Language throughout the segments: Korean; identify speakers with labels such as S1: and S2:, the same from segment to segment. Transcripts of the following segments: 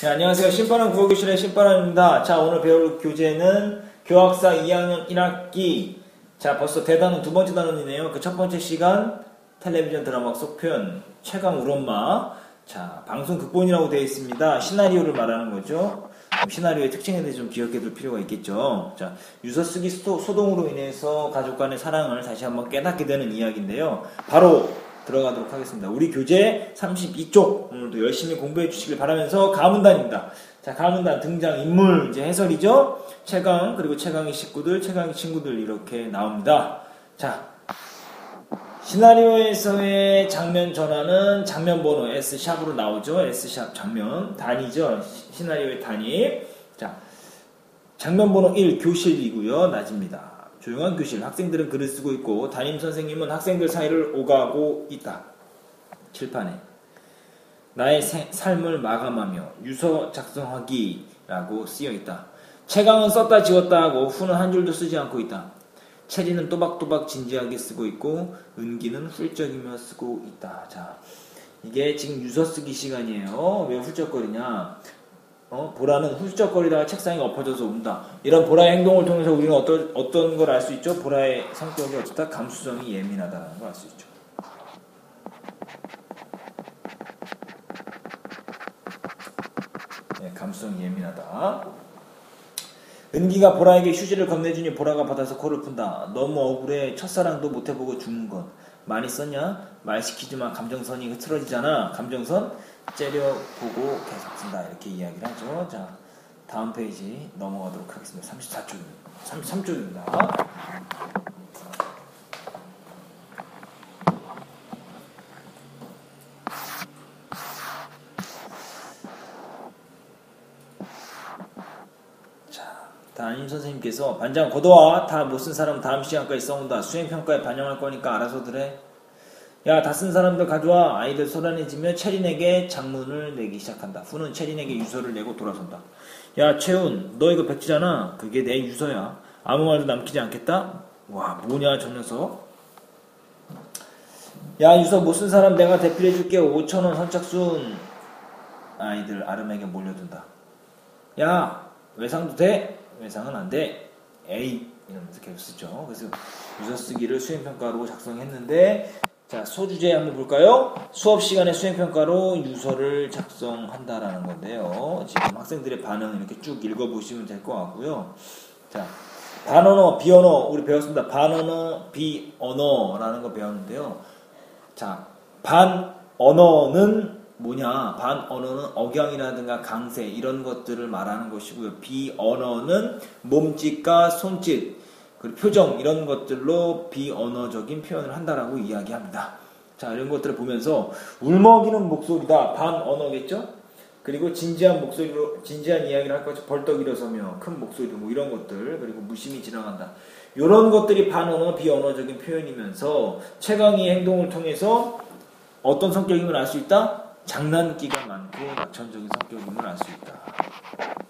S1: 네, 안녕하세요. 신바람 국어교실의 신바람입니다. 자, 오늘 배울 교재는 교학사 2학년 1학기. 자, 벌써 대단원 두 번째 단원이네요. 그 첫 번째 시간 텔레비전 드라마 속 표현 최강 우엄마 자, 방송 극본이라고 되어 있습니다. 시나리오를 말하는 거죠. 시나리오의 특징에 대해 좀 기억해 둘 필요가 있겠죠. 자, 유서 쓰기 소동으로 인해서 가족 간의 사랑을 다시 한번 깨닫게 되는 이야기인데요. 바로 들어가도록 하겠습니다. 우리 교재 32쪽 오늘도 열심히 공부해 주시길 바라면서 가문단입니다. 자, 가문단 등장 인물 이제 해설이죠. 최강 그리고 최강의 식구들, 최강의 친구들 이렇게 나옵니다. 자, 시나리오에서의 장면 전환은 장면 번호 S샵으로 나오죠. S샵 장면 단위죠. 시나리오의 단위. 자, 장면 번호 1 교실이고요. 낮입니다. 조용한 교실, 학생들은 글을 쓰고 있고 담임 선생님은 학생들 사이를 오가고 있다. 칠판에 나의 세, 삶을 마감하며 유서 작성하기라고 쓰여 있다. 채강은 썼다 지웠다 하고 후는 한 줄도 쓰지 않고 있다. 체리는 또박또박 진지하게 쓰고 있고 은기는 훌쩍이며 쓰고 있다. 자, 이게 지금 유서 쓰기 시간이에요. 왜 훌쩍거리냐? 어? 보라는 훌쩍거리다가 책상에 엎어져서 운다. 이런 보라의 행동을 통해서 우리는 어떤, 어떤 걸 알 수 있죠? 보라의 성격이 어쨌다 감수성이 예민하다는 걸 알 수 있죠. 네, 감수성이 예민하다. 은기가 보라에게 휴지를 건네주니 보라가 받아서 코를 푼다. 너무 억울해. 첫사랑도 못해보고 죽는 것. 많이 썼냐? 말 시키지만 감정선이 흐트러지잖아. 감정선 째려보고 계속 쓴다. 이렇게 이야기를 하죠. 자, 다음 페이지 넘어가도록 하겠습니다. 34쪽입니다. 33쪽입니다. 담임 선생님께서 반장 걷어와 다 못 쓴 사람 다음 시간까지 써온다 수행평가에 반영할 거니까 알아서들 해 야, 다 쓴 사람들 가져와. 아이들 소란해지며 체린에게 장문을 내기 시작한다. 후는 체린에게 유서를 내고 돌아선다. 야, 채훈, 너 이거 백지잖아. 그게 내 유서야. 아무 말도 남기지 않겠다? 와, 뭐냐, 저 녀석. 야, 유서 못 쓴 사람 내가 대필해줄게. 5천원 선착순. 아이들 아름에게 몰려든다. 야, 외상도 돼? 외상은 안 돼. 에이. 이러면서 계속 쓰죠. 그래서 유서 쓰기를 수행평가로 작성했는데 자, 소주제 한번 볼까요? 수업 시간에 수행평가로 유서를 작성한다라는 건데요. 지금 학생들의 반응 이렇게 쭉 읽어보시면 될 것 같고요. 자, 반언어, 비언어, 우리 배웠습니다. 반언어, 비언어라는 거 배웠는데요. 자, 반언어는 뭐냐? 반언어는 억양이라든가 강세, 이런 것들을 말하는 것이고요. 비언어는 몸짓과 손짓, 그리고 표정 이런 것들로 비언어적인 표현을 한다라고 이야기합니다. 자 이런 것들을 보면서 울먹이는 목소리다 반언어겠죠? 그리고 진지한 목소리로 진지한 이야기를 할 것이 벌떡 일어서며 큰 목소리로 뭐 이런 것들 그리고 무심히 지나간다. 이런 것들이 반언어 비언어적인 표현이면서 최강의 행동을 통해서 어떤 성격임을 알 수 있다? 장난기가 많고 낙천적인 성격임을 알 수 있다.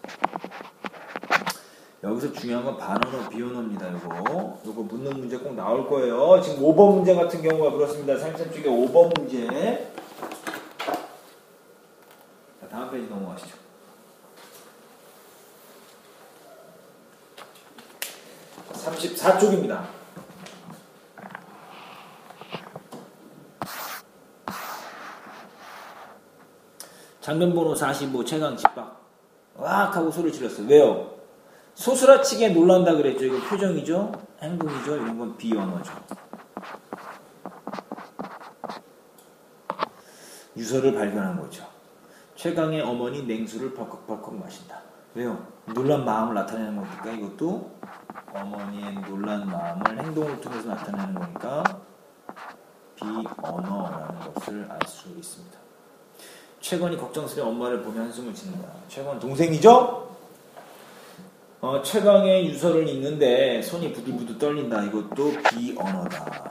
S1: 여기서 중요한 건 반언어, 비언어입니다. 요거. 요거 묻는 문제 꼭 나올 거예요. 지금 5번 문제 같은 경우가 그렇습니다. 상점 쪽에 5번 문제. 자, 다음 페이지 넘어가시죠. (34쪽입니다) 장면 번호 45 최강 집박 왁 하고 소리를 질렀어요 왜요? 소스라치게 놀란다 그랬죠. 이거 표정이죠. 행동이죠. 이런 건 비언어죠. 유서를 발견한 거죠. 최강의 어머니 냉수를 벌컥벌컥 마신다. 왜요? 놀란 마음을 나타내는 거니까 이것도 어머니의 놀란 마음을 행동을 통해서 나타내는 거니까 비언어라는 것을 알 수 있습니다. 최건이 걱정스레 엄마를 보며 한숨을 짓는다. 최건 동생이죠? 어, 최강의 유서를 읽는데 손이 부들부들 떨린다. 이것도 비언어다.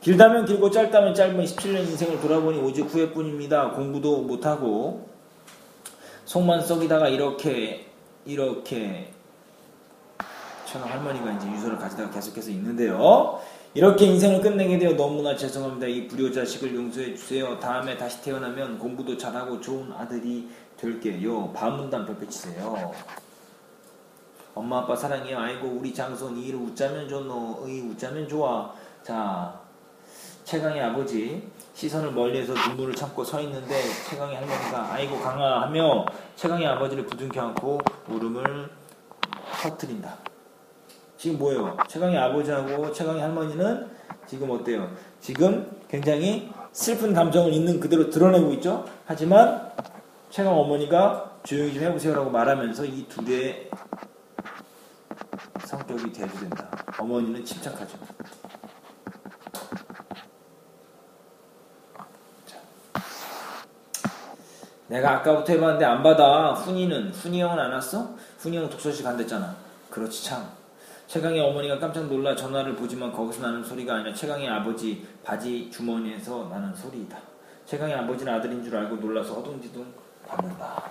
S1: 길다면 길고 짧다면 짧은 17년 인생을 돌아보니 오직 후회뿐입니다. 공부도 못하고 속만 썩이다가 이렇게 이렇게 최강 할머니가 이제 유서를 가지다가 계속해서 읽는데요. 이렇게 인생을 끝내게 되어 너무나 죄송합니다. 이 불효자식을 용서해 주세요. 다음에 다시 태어나면 공부도 잘하고 좋은 아들이 될게요. 반문단 별표 치세요. 엄마 아빠 사랑해요. 아이고 우리 장손 이를 웃자면 좋노. 의 웃자면 좋아. 자 최강의 아버지 시선을 멀리해서 눈물을 참고 서 있는데 최강의 할머니가 아이고 강아 하며 최강의 아버지를 부둥켜 안고 울음을 터뜨린다. 지금 뭐예요? 최강의 아버지하고 최강의 할머니는 지금 어때요? 지금 굉장히 슬픈 감정을 있는 그대로 드러내고 있죠? 하지만 최강 어머니가 조용히 좀 해보세요라고 말하면서 이 둘의 성격이 대두된다. 어머니는 침착하죠. 내가 아까부터 해봤는데 안 받아. 훈이는 훈이 형은 안 왔어? 훈이 형 독서실 간댔잖아. 그렇지 참. 최강의 어머니가 깜짝 놀라 전화를 보지만 거기서 나는 소리가 아니라 최강의 아버지 바지 주머니에서 나는 소리이다. 최강의 아버지는 아들인 줄 알고 놀라서 허둥지둥 받는다.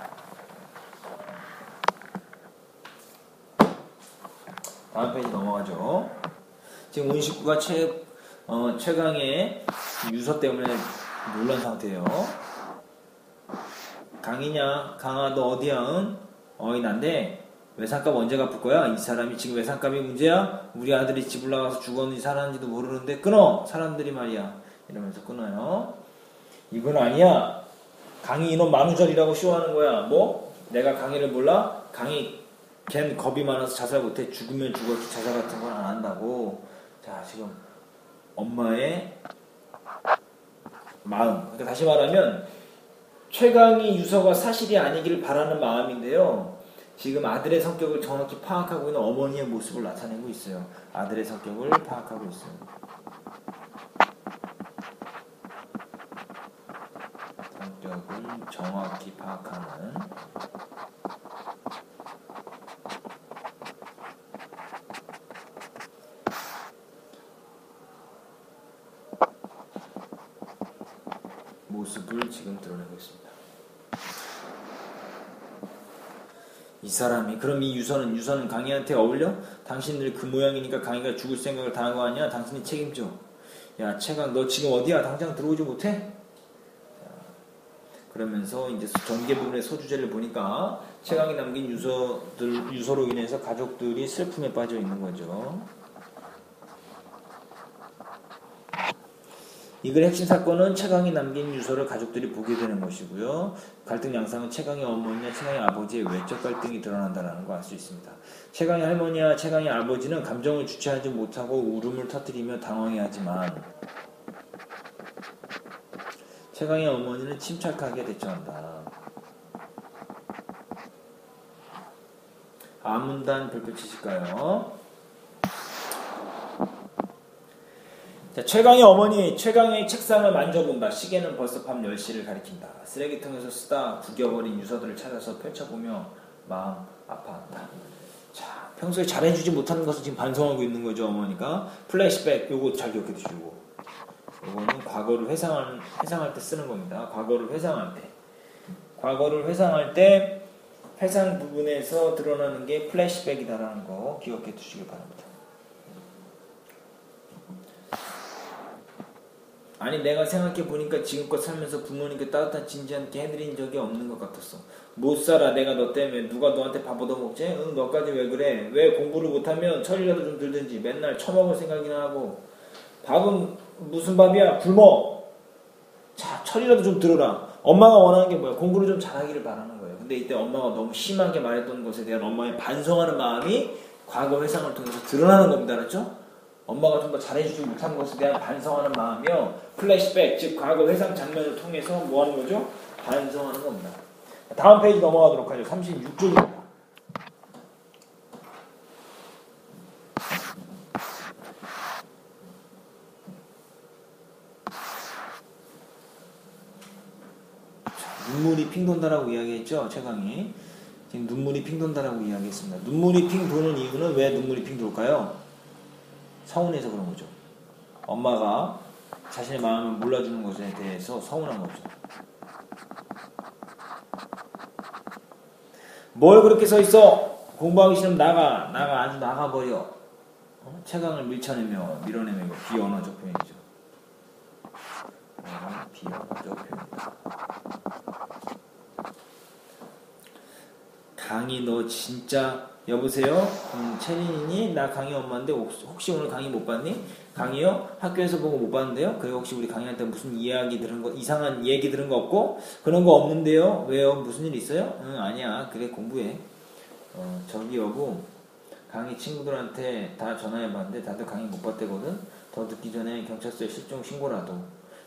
S1: 다음 페이지 넘어가죠. 지금 온식구가 최, 어, 최강의 유서 때문에 놀란 상태예요. 강이냐? 강아 너 어디야? 응? 어이 난데 외상값 언제 갚을 거야? 이 사람이 지금 외상값이 문제야? 우리 아들이 집 올라가서 죽었는지 살았는지도 모르는데 끊어! 사람들이 말이야. 이러면서 끊어요. 이건 아니야. 강희 이놈 만우절이라고 쇼하는 거야. 뭐? 내가 강희를 몰라? 강희 걘 겁이 많아서 자살 못해. 죽으면 죽었지 자살 같은 건 안 한다고. 자 지금 엄마의 마음. 그러니까 다시 말하면 최강희 유서가 사실이 아니기를 바라는 마음인데요. 지금 아들의 성격을 정확히 파악하고 있는 어머니의 모습을 나타내고 있어요. 아들의 성격을 파악하고 있어요. 성격을 정확히 파악하는 모습을 지금 드러내고 있습니다. 이 사람이 그럼 이 유서는 유서는 강희한테 어울려? 당신들 그 모양이니까 강희가 죽을 생각을 다한거 아니야? 당신이 책임져. 야 최강 너 지금 어디야? 당장 들어오지 못해? 그러면서 이제 전개 부분의 소주제를 보니까 최강이 남긴 유서들 유서로 인해서 가족들이 슬픔에 빠져 있는 거죠. 이 글의 핵심 사건은 최강이 남긴 유서를 가족들이 보게 되는 것이고요. 갈등 양상은 최강의 어머니와 최강의 아버지의 외적 갈등이 드러난다는 거알수 있습니다. 최강의 할머니와 최강의 아버지는 감정을 주체하지 못하고 울음을 터뜨리며 당황해하지만 최강의 어머니는 침착하게 대처한다. 아문단 별표 치실까요? 자, 최강의 어머니, 최강의 책상을 만져본다. 시계는 벌써 밤 10시를 가리킨다. 쓰레기통에서 쓰다 구겨버린 유서들을 찾아서 펼쳐보며 마음 아파한다. 자, 평소에 잘해주지 못하는 것을 지금 반성하고 있는 거죠, 어머니가. 플래시백, 요거 잘 기억해 두시고. 요거는 과거를 회상할, 회상할 때 쓰는 겁니다. 과거를 회상할 때. 과거를 회상할 때 회상 부분에서 드러나는 게 플래시백이다라는 거 기억해 두시길 바랍니다. 아니 내가 생각해 보니까 지금껏 살면서 부모님께 따뜻한 진지한 게 해드린 적이 없는 것 같았어. 못 살아 내가 너 때문에 누가 너한테 밥 얻어먹지? 응 너까지 왜 그래? 왜 공부를 못하면 철이라도 좀 들든지 맨날 처먹을 생각이나 하고 밥은 무슨 밥이야? 굶어. 자 철이라도 좀 들어라. 엄마가 원하는 게 뭐야? 공부를 좀 잘하기를 바라는 거예요. 근데 이때 엄마가 너무 심하게 말했던 것에 대한 엄마의 반성하는 마음이 과거 회상을 통해서 드러나는 겁니다. 알았죠? 엄마가 좀 더 잘해주지 못한 것에 대한 반성하는 마음이요. 플래시백, 즉 과거 회상 장면을 통해서 뭐 하는 거죠? 반성하는 겁니다. 다음 페이지 넘어가도록 하죠. 36쪽입니다. 눈물이 핑 돈다라고 이야기했죠. 최강이. 지금 눈물이 핑 돈다라고 이야기했습니다. 눈물이 핑 도는 이유는 왜 눈물이 핑 돌까요? 서운해서 그런 거죠. 엄마가 자신의 마음을 몰라주는 것에 대해서 서운한 거죠. 뭘 그렇게 서 있어? 공부하기 싫으면 나가, 나가, 아주 나가버려. 어? 최강을 밀쳐내며 밀어내며 이거 비언어적 표현이죠. 어, 비언어적 표현이다. 강희 너 진짜 여보세요? 음, 채린이니? 나 강희 엄마인데 혹시, 오늘 강희 못 봤니? 강희요? 학교에서 보고 못 봤는데요? 그래 혹시 우리 강희한테 무슨 이야기 들은 거 이상한 얘기 들은 거 없고 그런 거 없는데요? 왜요? 무슨 일 있어요? 응 아니야 그래 공부해 어, 저기 여보 강희 친구들한테 다 전화해봤는데 다들 강희 못 봤대거든 더 듣기 전에 경찰서에 실종 신고라도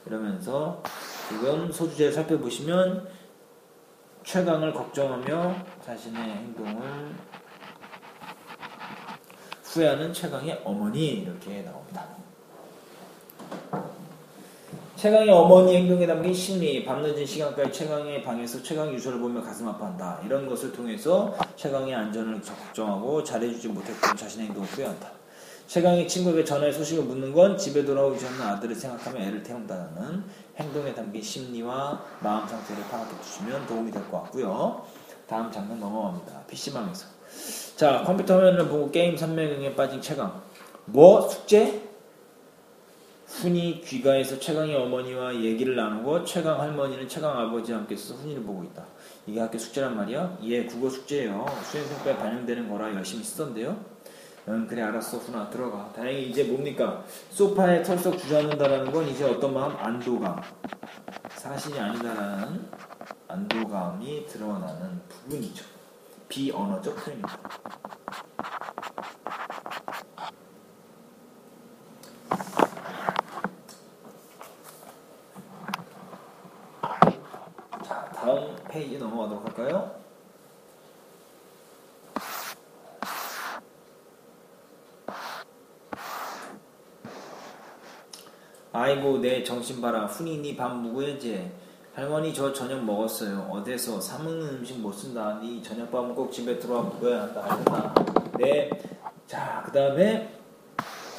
S1: 이러면서 지금 소주제를 살펴보시면 최강을 걱정하며 자신의 행동을 후회하는 최강의 어머니 이렇게 나옵니다. 최강의 어머니 행동에 담긴 심리, 밤늦은 시간까지 최강의 방에서 최강 유서를 보며 가슴 아파한다. 이런 것을 통해서 최강의 안전을 걱정하고 잘해주지 못했던 자신의 행동을 후회한다. 최강의 친구에게 전화의 소식을 묻는 건 집에 돌아오지 않는 아들을 생각하며 애를 태운다는 행동에 담긴 심리와 마음 상태를 파악해 주시면 도움이 될 것 같고요. 다음 장면 넘어갑니다. PC방에서. 자, 컴퓨터 화면을 보고 게임 산매경에 빠진 최강. 뭐? 숙제? 훈이 귀가에서 최강의 어머니와 얘기를 나누고 최강 할머니는 최강 아버지와 함께 있어서 훈이를 보고 있다. 이게 학교 숙제란 말이야? 예, 국어 숙제예요. 수행평가에 반영되는 거라 열심히 쓰던데요. 응, 그래 알았어 훈아 들어가. 다행히 이제 뭡니까? 소파에 털썩 주저앉는다라는 건 이제 어떤 마음? 안도감. 사실이 아니다라는 안도감이 드러나는 부분이죠. 비언어적 표현입니다. 자, 다음 페이지 넘어가도록 할까요? 아이고 내 정신 봐라. 훈이니 밥 무구해제 할머니 저 저녁 먹었어요. 어디서? 사먹는 음식 못 쓴다. 니 저녁밥은 꼭 집에 들어와 먹어야 한다. 알겠다. 네자그 다음에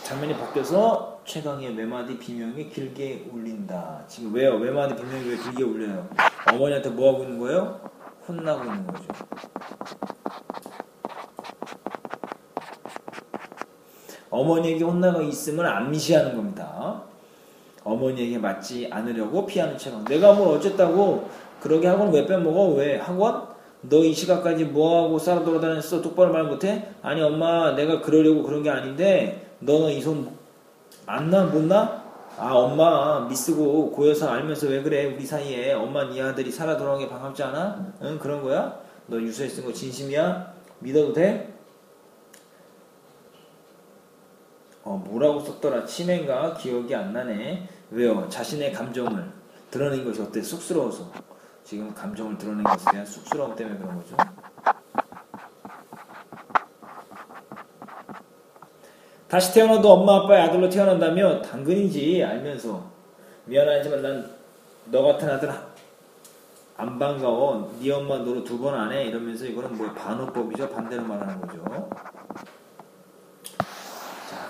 S1: 장면이 바뀌어서 최강의 외마디 비명이 길게 울린다. 지금 왜요? 외마디 비명이 왜 길게 울려요? 어머니한테 뭐 하고 있는 거예요? 혼나고 있는 거죠. 어머니에게 혼나고 있음을 암시하는 겁니다. 어머니에게 맞지 않으려고 피하는 채로 내가 뭘 어쨌다고 그러게 학원 왜 빼먹어? 왜 학원? 너 이 시간까지 뭐하고 싸러 돌아다녔어? 똑바로 말 못해? 아니 엄마 내가 그러려고 그런 게 아닌데 너는 이 손 안 나? 못 나? 아 엄마 미쓰고 고여서 알면서 왜 그래 우리 사이에 엄마 네 아들이 살아 돌아온 게 반갑지 않아? 응 그런 거야? 너 유서에 쓴 거 진심이야? 믿어도 돼? 어, 뭐라고 썼더라 치매인가 기억이 안 나네 왜요? 자신의 감정을 드러낸 것이 어때? 쑥스러워서. 지금 감정을 드러낸 것에 대한 쑥스러움 때문에 그런 거죠. 다시 태어나도 엄마 아빠의 아들로 태어난다며 당근이지 알면서. 미안하지만 난 너 같은 아들 안 반가워. 네 엄마 노릇 두번 안 해. 이러면서 이거는 뭐 반어법이죠? 반대로 말하는 거죠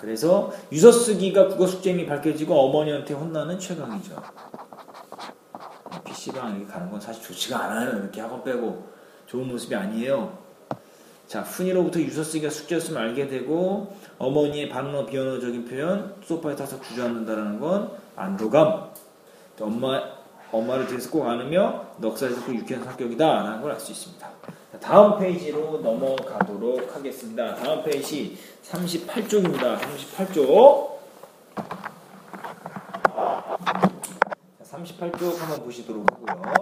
S1: 그래서 유서 쓰기가 국어 숙제임이 밝혀지고 어머니한테 혼나는 최강이죠. PC방 이렇게 가는 건 사실 좋지가 않아요. 이렇게 학원 빼고 좋은 모습이 아니에요. 자, 훈이로부터 유서 쓰기가 숙제였음을 알게 되고 어머니의 반어 비언어적인 표현, 소파에 타서 주저앉는다는 건 안도감. 엄마 엄마를 뒤에서 꼭 안으며 넉살에서 꼭 유쾌한 성격이다라는 걸 알 수 있습니다. 다음 페이지로 넘어가도록 하겠습니다. 다음 페이지 38쪽입니다. 38쪽. 38쪽 한번 보시도록 하고요.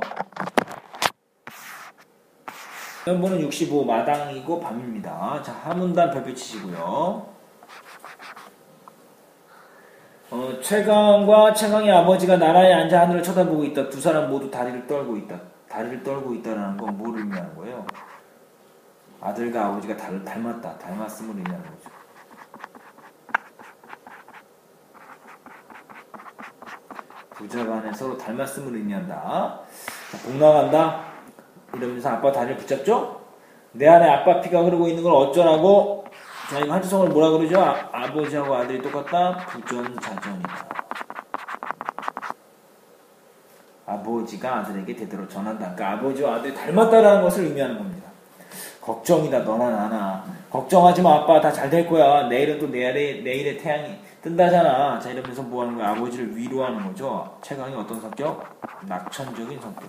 S1: 면보는 65 마당이고 밤입니다. 자, 하문단 별표 치시고요. 어, 최강과 최강의 아버지가 나라에 앉아 하늘을 쳐다보고 있다. 두 사람 모두 다리를 떨고 있다. 다리를 떨고 있다는 건 뭐를 의미하는 거예요? 아들과 아버지가 닮, 닮았다. 닮았음을 의미하는 거죠. 부자간에 서로 닮았음을 의미한다. 자, 복 나간다. 이러면서 아빠 다리를 붙잡죠? 내 안에 아빠 피가 흐르고 있는 걸 어쩌라고? 자, 이거 한주성을 뭐라 그러죠? 아, 버지하고 아들이 똑같다? 부전자전이다. 아버지가 아들에게 대대로 전한다. 그러니까 아버지와 아들이 닮았다라는 것을 의미하는 겁니다. 걱정이다 너나 나나. 걱정하지 마 아빠. 다 잘 될 거야. 내일은 또 내일의, 내일의 태양이 뜬다잖아. 자 이러면서 뭐 하는 거야? 아버지를 위로하는 거죠? 최강이 어떤 성격? 낙천적인 성격.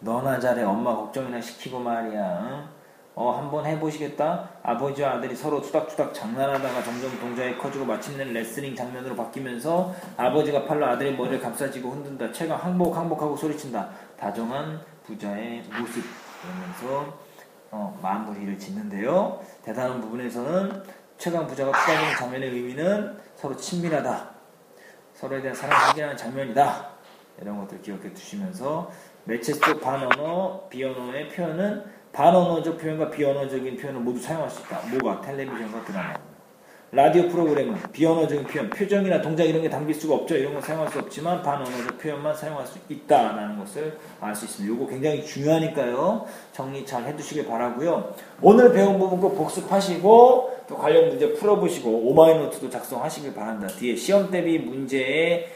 S1: 너나 잘해. 엄마 걱정이나 시키고 말이야. 응? 어 한번 해보시겠다? 아버지와 아들이 서로 투닥투닥 장난하다가 점점 동작이 커지고 마침내 레슬링 장면으로 바뀌면서 아버지가 팔로 아들의 머리를 감싸지고 흔든다. 최강 항복 항복하고 소리친다. 다정한 부자의 모습. 그러면서 어, 마무리를 짓는데요. 대단한 부분에서는 최강 부자가 투닥이는 장면의 의미는 서로 친밀하다. 서로에 대한 사랑을 확인하는 장면이다. 이런 것들 기억해 두시면서 매체 속 반언어, 비언어의 표현은 반언어적 표현과 비언어적인 표현을 모두 사용할 수 있다. 뭐가? 텔레비전과 드라마. 라디오 프로그램은 비언어적인 표현, 표정이나 동작 이런 게 담길 수가 없죠. 이런 거 사용할 수 없지만 반언어적 표현만 사용할 수 있다라는 것을 알 수 있습니다. 이거 굉장히 중요하니까요. 정리 잘 해두시길 바라고요. 오늘 배운 부분 꼭 복습하시고 또 관련 문제 풀어보시고 오마이 노트도 작성하시길 바랍니다. 뒤에 시험 대비 문제에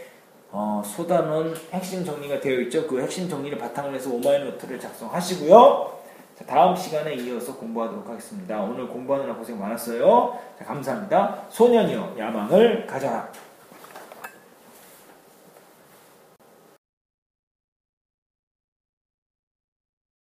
S1: 어, 쏟아놓은 핵심 정리가 되어 있죠. 그 핵심 정리를 바탕으로 해서 오마이 노트를 작성하시고요. 자, 다음 시간에 이어서 공부하도록 하겠습니다. 오늘 공부하느라 고생 많았어요. 자, 감사합니다. 소년이여 야망을 가져라.